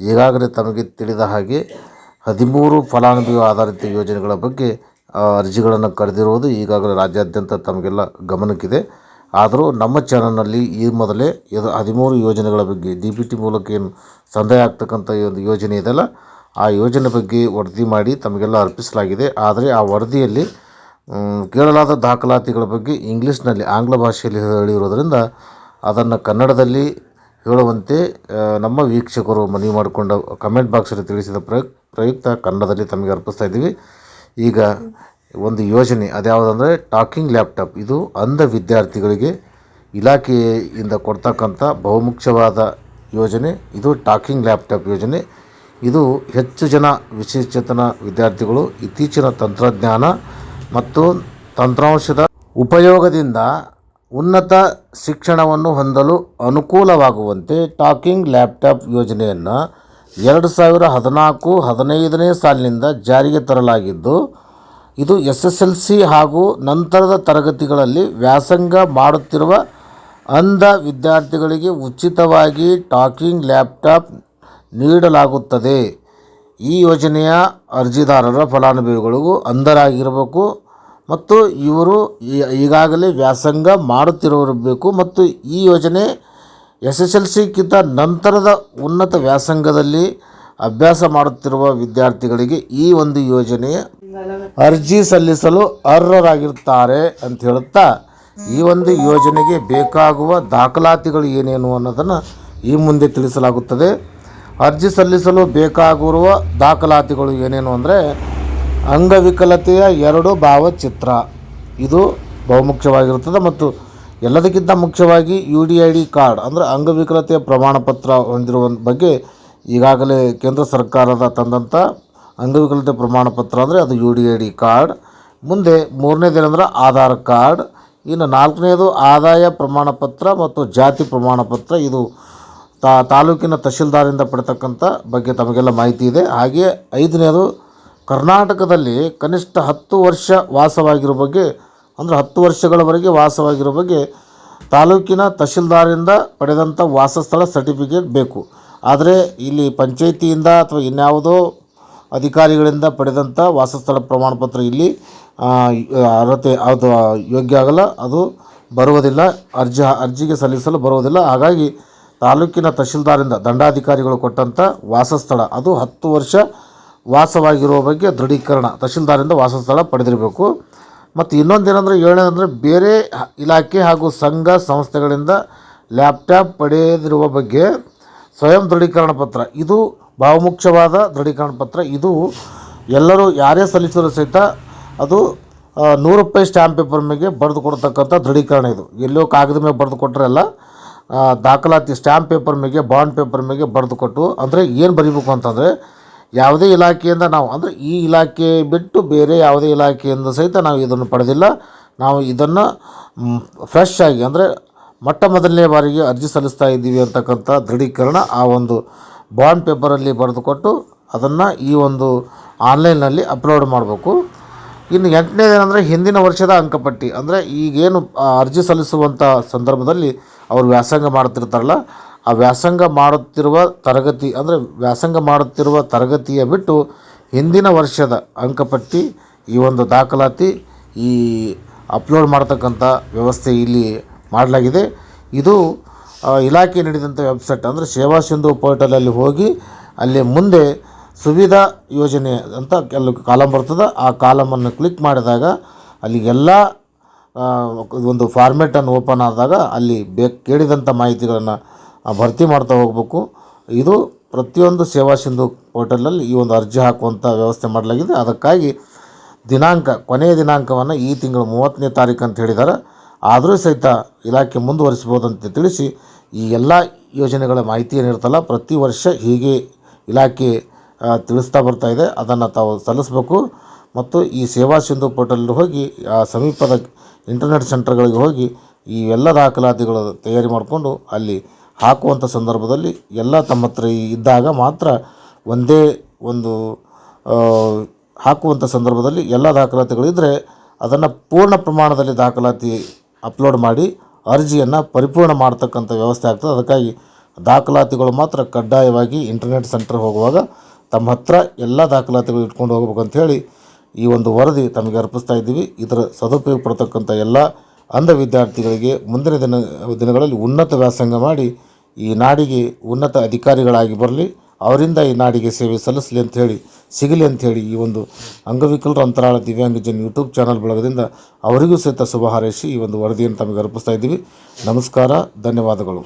ಈಗಾಗಲೇ ತಮಗೆ ತಿಳಿದ ಹಾಗೆ ಹದಿಮೂರು ಫಲಾನುಭವಿ ಆಧಾರಿತ ಯೋಜನೆಗಳ ಬಗ್ಗೆ ಅರ್ಜಿಗಳನ್ನು ಕರೆದಿರುವುದು ಈಗಾಗಲೇ ರಾಜ್ಯಾದ್ಯಂತ ತಮಗೆಲ್ಲ ಗಮನಕ್ಕಿದೆ. ಆದರೂ ನಮ್ಮ ಚಾನಲ್ನಲ್ಲಿ ಈ ಮೊದಲೇ ಇದು ಹದಿಮೂರು ಯೋಜನೆಗಳ ಬಗ್ಗೆ, ಡಿ ಬಿ ಟಿ ಮೂಲಕ ಏನು ಸಂದಾಯ ಆಗ್ತಕ್ಕಂಥ ಒಂದು ಯೋಜನೆ ಇದೆಯಲ್ಲ ಆ ಯೋಜನೆ ಬಗ್ಗೆ ವರದಿ ಮಾಡಿ ತಮಗೆಲ್ಲ ಅರ್ಪಿಸಲಾಗಿದೆ. ಆದರೆ ಆ ವರದಿಯಲ್ಲಿ ಕೇಳಲಾದ ದಾಖಲಾತಿಗಳ ಬಗ್ಗೆ ಇಂಗ್ಲೀಷ್ನಲ್ಲಿ ಆಂಗ್ಲ ಭಾಷೆಯಲ್ಲಿ ಹೇಳಿರೋದರಿಂದ ಅದನ್ನು ಕನ್ನಡದಲ್ಲಿ ಹೇಳುವಂತೆ ನಮ್ಮ ವೀಕ್ಷಕರು ಮನವಿ ಮಾಡಿಕೊಂಡ ಕಮೆಂಟ್ ಬಾಕ್ಸಲ್ಲಿ ತಿಳಿಸಿದ ಪ್ರಯುಕ್ ಪ್ರಯುಕ್ತ ಕನ್ನಡದಲ್ಲಿ ತಮಗೆ ಅರ್ಪಿಸ್ತಾ ಇದ್ದೀವಿ. ಈಗ ಒಂದು ಯೋಜನೆ, ಅದ್ಯಾವುದಂದರೆ ಟಾಕಿಂಗ್ ಲ್ಯಾಪ್ಟಾಪ್ ಇದು ಅಂಧ ವಿದ್ಯಾರ್ಥಿಗಳಿಗೆ ಇಲಾಖೆಯಿಂದ ಕೊಡ್ತಕ್ಕಂಥ ಬಹುಮುಖ್ಯವಾದ ಯೋಜನೆ. ಇದು ಟಾಕಿಂಗ್ ಲ್ಯಾಪ್ಟಾಪ್ ಯೋಜನೆ. ಇದು ಹೆಚ್ಚು ಜನ ವಿಶೇಷಚೇತನ ವಿದ್ಯಾರ್ಥಿಗಳು, ಇತ್ತೀಚಿನ ತಂತ್ರಜ್ಞಾನ ಮತ್ತು ತಂತ್ರಾಂಶದ ಉಪಯೋಗದಿಂದ ಉನ್ನತ ಶಿಕ್ಷಣವನ್ನು ಹೊಂದಲು ಅನುಕೂಲವಾಗುವಂತೆ ಟಾಕಿಂಗ್ ಲ್ಯಾಪ್ಟಾಪ್ ಯೋಜನೆಯನ್ನು ಎರಡು ಸಾವಿರ ಹದಿನಾಲ್ಕು ಹದಿನೈದನೇ ಸಾಲಿನಿಂದ ಜಾರಿಗೆ ತರಲಾಗಿದ್ದು, ಇದು ಎಸ್ ಎಸ್ ಎಲ್ ಸಿ ಹಾಗೂ ನಂತರದ ತರಗತಿಗಳಲ್ಲಿ ವ್ಯಾಸಂಗ ಮಾಡುತ್ತಿರುವ ಅಂಧ ವಿದ್ಯಾರ್ಥಿಗಳಿಗೆ ಉಚಿತವಾಗಿ ಟಾಕಿಂಗ್ ಲ್ಯಾಪ್ಟಾಪ್ ನೀಡಲಾಗುತ್ತದೆ. ಈ ಯೋಜನೆಯ ಅರ್ಜಿದಾರರ ಫಲಾನುಭವಿಗಳಿಗೂ ಅಂಧರಾಗಿರಬೇಕು. ಮತ್ತು ಇವರು ಈಗಾಗಲೇ ವ್ಯಾಸಂಗ ಮಾಡುತ್ತಿರೋರಿರಬೇಕು ಮತ್ತು ಈ ಯೋಜನೆ ಎಸ್ ಎಸ್ ಎಲ್ ಸಿಗಿಂತ ನಂತರದ ಉನ್ನತ ವ್ಯಾಸಂಗದಲ್ಲಿ ಅಭ್ಯಾಸ ಮಾಡುತ್ತಿರುವ ವಿದ್ಯಾರ್ಥಿಗಳಿಗೆ ಈ ಒಂದು ಯೋಜನೆ ಅರ್ಜಿ ಸಲ್ಲಿಸಲು ಅರ್ಹರಾಗಿರ್ತಾರೆ ಅಂತ ಹೇಳುತ್ತಾ, ಈ ಒಂದು ಯೋಜನೆಗೆ ಬೇಕಾಗುವ ದಾಖಲಾತಿಗಳು ಏನೇನು ಅನ್ನೋದನ್ನು ಈ ಮುಂದೆ ತಿಳಿಸಲಾಗುತ್ತದೆ. ಅರ್ಜಿ ಸಲ್ಲಿಸಲು ಬೇಕಾಗಿರುವ ದಾಖಲಾತಿಗಳು ಏನೇನು ಅಂದರೆ ಅಂಗವಿಕಲತೆಯ ಎರಡು ಭಾವಚಿತ್ರ. ಇದು ಬಹುಮುಖ್ಯವಾಗಿರುತ್ತದೆ ಮತ್ತು ಎಲ್ಲದಕ್ಕಿಂತ ಮುಖ್ಯವಾಗಿ U D I D card, ಅಂದರೆ ಅಂಗವಿಕಲತೆಯ ಪ್ರಮಾಣ ಪತ್ರ ಹೊಂದಿರುವ ಬಗ್ಗೆ ಈಗಾಗಲೇ ಕೇಂದ್ರ ಸರ್ಕಾರದ ತಂದಂಥ ಅಂಗವಿಕಲತೆ ಪ್ರಮಾಣ ಪತ್ರ ಅಂದರೆ ಅದು U D I D card. ಮುಂದೆ ಮೂರನೇದೇನೆಂದ್ರೆ ಆಧಾರ್ ಕಾರ್ಡ್, ಇನ್ನು ನಾಲ್ಕನೇದು ಆದಾಯ ಪ್ರಮಾಣ ಪತ್ರ ಮತ್ತು ಜಾತಿ ಪ್ರಮಾಣ ಪತ್ರ ಇದು ತಾ ತಾಲೂಕಿನ ತಹಶೀಲ್ದಾರಿಂದ ಪಡ್ತಕ್ಕಂಥ ಬಗ್ಗೆ ತಮಗೆಲ್ಲ ಮಾಹಿತಿ ಇದೆ. ಹಾಗೆಯೇ ಐದನೇದು ಕರ್ನಾಟಕದಲ್ಲಿ ಕನಿಷ್ಠ ಹತ್ತು ವರ್ಷ ವಾಸವಾಗಿರೋ ಬಗ್ಗೆ, ಅಂದರೆ ಹತ್ತು ವರ್ಷಗಳವರೆಗೆ ವಾಸವಾಗಿರೋ ಬಗ್ಗೆ ತಾಲೂಕಿನ ತಹಶೀಲ್ದಾರಿಂದ ಪಡೆದಂಥ ವಾಸಸ್ಥಳ ಸರ್ಟಿಫಿಕೇಟ್ ಬೇಕು. ಆದರೆ ಇಲ್ಲಿ ಪಂಚಾಯಿತಿಯಿಂದ ಅಥವಾ ಇನ್ಯಾವುದೋ ಅಧಿಕಾರಿಗಳಿಂದ ಪಡೆದಂಥ ವಾಸಸ್ಥಳ ಪ್ರಮಾಣ ಪತ್ರ ಇಲ್ಲಿ ಅರ್ಹತೆ, ಅದು ಯೋಗ್ಯ ಆಗಲ್ಲ, ಅದು ಬರುವುದಿಲ್ಲ, ಅರ್ಜಿ, ಅರ್ಜಿಗೆ ಸಲ್ಲಿಸಲು ಬರುವುದಿಲ್ಲ. ಹಾಗಾಗಿ ತಾಲೂಕಿನ ತಹಶೀಲ್ದಾರಿಂದ ದಂಡಾಧಿಕಾರಿಗಳು ಕೊಟ್ಟಂಥ ವಾಸಸ್ಥಳ, ಅದು ಹತ್ತು ವರ್ಷ ವಾಸವಾಗಿರುವ ಬಗ್ಗೆ ದೃಢೀಕರಣ ತಹಶೀಲ್ದಾರಿಂದ ವಾಸಸ್ಥಳ ಪಡೆದಿರಬೇಕು. ಮತ್ತು ಇನ್ನೊಂದೇನೆಂದರೆ ಏಳನೇದಂದರೆ ಬೇರೆ ಹ- ಇಲಾಖೆ ಹಾಗೂ ಸಂಘ ಸಂಸ್ಥೆಗಳಿಂದ ಲ್ಯಾಪ್ಟಾಪ್ ಪಡೆದಿರುವ ಬಗ್ಗೆ ಸ್ವಯಂ ದೃಢೀಕರಣ ಪತ್ರ. ಇದು ಬಹುಮುಖ್ಯವಾದ ದೃಢೀಕರಣ ಪತ್ರ. ಇದು ಎಲ್ಲರೂ ಯಾರೇ ಸಲ್ಲಿಸಿದರೂ ಸಹಿತ ಅದು ನೂರು ರೂಪಾಯಿ ಸ್ಟ್ಯಾಂಪ್ ಪೇಪರ್ ಮೇಲೆ ಬರೆದು ಕೊಡ್ತಕ್ಕಂಥ ದೃಢೀಕರಣ ಇದು. ಎಲ್ಲೋ ಕಾಗದ ಮೇಲೆ ಬರೆದು ಕೊಟ್ಟರೆಲ್ಲ ದಾಖಲಾತಿ ಸ್ಟ್ಯಾಂಪ್ ಪೇಪರ್ ಮೇಲೆ ಬಾಂಡ್ ಪೇಪರ್ ಮೇಲೆ ಬರೆದು ಕೊಟ್ಟು, ಅಂದರೆ ಏನು ಬರೀಬೇಕು ಅಂತಂದರೆ ಯಾವುದೇ ಇಲಾಖೆಯಿಂದ ನಾವು, ಅಂದರೆ ಈ ಇಲಾಖೆ ಬಿಟ್ಟು ಬೇರೆ ಯಾವುದೇ ಇಲಾಖೆಯಿಂದ ಸಹಿತ ನಾವು ಇದನ್ನು ಪಡೆದಿಲ್ಲ. ನಾವು ಇದನ್ನು ಫ್ರೆಶ್ ಆಗಿ, ಅಂದರೆ ಮೊಟ್ಟ ಮೊದಲನೇ ಬಾರಿಗೆ ಅರ್ಜಿ ಸಲ್ಲಿಸ್ತಾ ಇದ್ದೀವಿ ಅಂತಕ್ಕಂಥ ದೃಢೀಕರಣ ಆ ಒಂದು ಬಾಂಡ್ ಪೇಪರಲ್ಲಿ ಬರೆದುಕೊಟ್ಟು ಅದನ್ನು ಈ ಒಂದು ಆನ್ಲೈನ್ನಲ್ಲಿ ಅಪ್ಲೋಡ್ ಮಾಡಬೇಕು. ಇನ್ನು ಎಂಟನೇದೇನೆಂದರೆ ಹಿಂದಿನ ವರ್ಷದ ಅಂಕಪಟ್ಟಿ ಅಂದರೆ ಈಗೇನು ಅರ್ಜಿ ಸಲ್ಲಿಸುವಂಥ ಸಂದರ್ಭದಲ್ಲಿ ಅವರು ವ್ಯಾಸಂಗ ಮಾಡುತ್ತಿರ್ತಾರಲ್ಲ ಆ ವ್ಯಾಸಂಗ ಮಾಡುತ್ತಿರುವ ತರಗತಿ, ಅಂದರೆ ವ್ಯಾಸಂಗ ಮಾಡುತ್ತಿರುವ ತರಗತಿಯ ಬಿಟ್ಟು ಹಿಂದಿನ ವರ್ಷದ ಅಂಕಪಟ್ಟಿ ಈ ಒಂದು ದಾಖಲಾತಿ ಈ ಅಪ್ಲೋಡ್ ಮಾಡತಕ್ಕಂಥ ವ್ಯವಸ್ಥೆ ಇಲ್ಲಿ ಮಾಡಲಾಗಿದೆ. ಇದು ಇಲಾಖೆ ನೀಡಿದಂಥ ವೆಬ್ಸೈಟ್ ಅಂದರೆ ಸೇವಾ ಸಿಂಧು ಪೋರ್ಟಲಲ್ಲಿ ಹೋಗಿ ಅಲ್ಲಿ ಮುಂದೆ ಸುವಿಧಾ ಯೋಜನೆ ಅಂತ ಕೆಲವು ಕಾಲಮ್ ಬರ್ತದೆ. ಆ ಕಾಲಮನ್ನು ಕ್ಲಿಕ್ ಮಾಡಿದಾಗ ಅಲ್ಲಿ ಎಲ್ಲ ಒಂದು ಫಾರ್ಮೆಟನ್ನು ಓಪನ್ ಆದಾಗ ಅಲ್ಲಿ ಬೇಕು ಕೇಳಿದಂಥ ಮಾಹಿತಿಗಳನ್ನು ಭರ್ತಿ ಮಾಡ್ತಾ ಹೋಗಬೇಕು. ಇದು ಪ್ರತಿಯೊಂದು ಸೇವಾ ಸಿಂಧು ಪೋರ್ಟಲಲ್ಲಿ ಈ ಒಂದು ಅರ್ಜಿ ಹಾಕುವಂಥ ವ್ಯವಸ್ಥೆ ಮಾಡಲಾಗಿದೆ. ಅದಕ್ಕಾಗಿ ದಿನಾಂಕ, ಕೊನೆಯ ದಿನಾಂಕವನ್ನು ಈ ತಿಂಗಳ ಮೂವತ್ತನೇ ತಾರೀಕು ಅಂತ ಹೇಳಿದ್ದಾರೆ. ಆದರೂ ಸಹಿತ ಇಲಾಖೆ ಮುಂದುವರಿಸ್ಬೋದು ತಿಳಿಸಿ ಈ ಎಲ್ಲ ಯೋಜನೆಗಳ ಮಾಹಿತಿ ಏನಿರ್ತಲ್ಲ ಪ್ರತಿ ವರ್ಷ ಹೀಗೆ ಇಲಾಖೆ ತಿಳಿಸ್ತಾ ಬರ್ತಾ ಇದೆ. ಅದನ್ನು ತಾವು ಸಲ್ಲಿಸಬೇಕು. ಮತ್ತು ಈ ಸೇವಾ ಸಿಂಧು ಪೋರ್ಟಲ್ ಹೋಗಿ, ಆ, ಸಮೀಪದ ಇಂಟರ್ನೆಟ್ ಸೆಂಟರ್ಗಳಿಗೆ ಹೋಗಿ ಈ ಎಲ್ಲ ದಾಖಲಾತಿಗಳು ತಯಾರಿ ಮಾಡಿಕೊಂಡು ಅಲ್ಲಿ ಹಾಕುವಂಥ ಸಂದರ್ಭದಲ್ಲಿ ಎಲ್ಲ ತಮ್ಮ ಹತ್ರ ಇದ್ದಾಗ ಮಾತ್ರ ಒಂದೇ ಒಂದು ಹಾಕುವಂಥ ಸಂದರ್ಭದಲ್ಲಿ ಎಲ್ಲ ದಾಖಲಾತಿಗಳಿದ್ದರೆ ಅದನ್ನು ಪೂರ್ಣ ಪ್ರಮಾಣದಲ್ಲಿ ದಾಖಲಾತಿ ಅಪ್ಲೋಡ್ ಮಾಡಿ ಅರ್ಜಿಯನ್ನು ಪರಿಪೂರ್ಣ ಮಾಡ್ತಕ್ಕಂಥ ವ್ಯವಸ್ಥೆ ಆಗ್ತದೆ. ಅದಕ್ಕಾಗಿ ದಾಖಲಾತಿಗಳು ಮಾತ್ರ ಕಡ್ಡಾಯವಾಗಿ ಇಂಟರ್ನೆಟ್ ಸೆಂಟರ್ ಹೋಗುವಾಗ ತಮ್ಮ ಹತ್ರ ಎಲ್ಲ ದಾಖಲಾತಿಗಳು ಇಟ್ಕೊಂಡು ಹೋಗ್ಬೇಕಂತ ಹೇಳಿ ಈ ಒಂದು ವರದಿ ತಮಗೆ ಅರ್ಪಿಸ್ತಾ ಇದ್ದೀವಿ. ಇದರ ಸದುಪಯೋಗ ಪಡ್ತಕ್ಕಂಥ ಎಲ್ಲ ಅಂಧ ವಿದ್ಯಾರ್ಥಿಗಳಿಗೆ ಮುಂದಿನ ದಿನ, ದಿನಗಳಲ್ಲಿ ಉನ್ನತ ವ್ಯಾಸಂಗ ಮಾಡಿ ಈ ನಾಡಿಗೆ ಉನ್ನತ ಅಧಿಕಾರಿಗಳಾಗಿ ಬರಲಿ, ಅವರಿಂದ ಈ ನಾಡಿಗೆ ಸೇವೆ ಸಲ್ಲಿಸಲಿ ಅಂತ ಹೇಳಿ, ಸಿಗಲಿ ಅಂಥೇಳಿ ಈ ಒಂದು ಅಂಗವಿಕಲರ ಅಂತರಾಳ ದಿವ್ಯಾಂಗಜನ್ ಯೂಟ್ಯೂಬ್ ಚಾನಲ್ ಬಳಗದಿಂದ ಅವರಿಗೂ ಸಹಿತ ಶುಭ ಹಾರೈಸಿ ಈ ಒಂದು ವರದಿಯನ್ನು ತಮಗೆ ಅರ್ಪಿಸ್ತಾ ಇದ್ದೀವಿ. ನಮಸ್ಕಾರ, ಧನ್ಯವಾದಗಳು.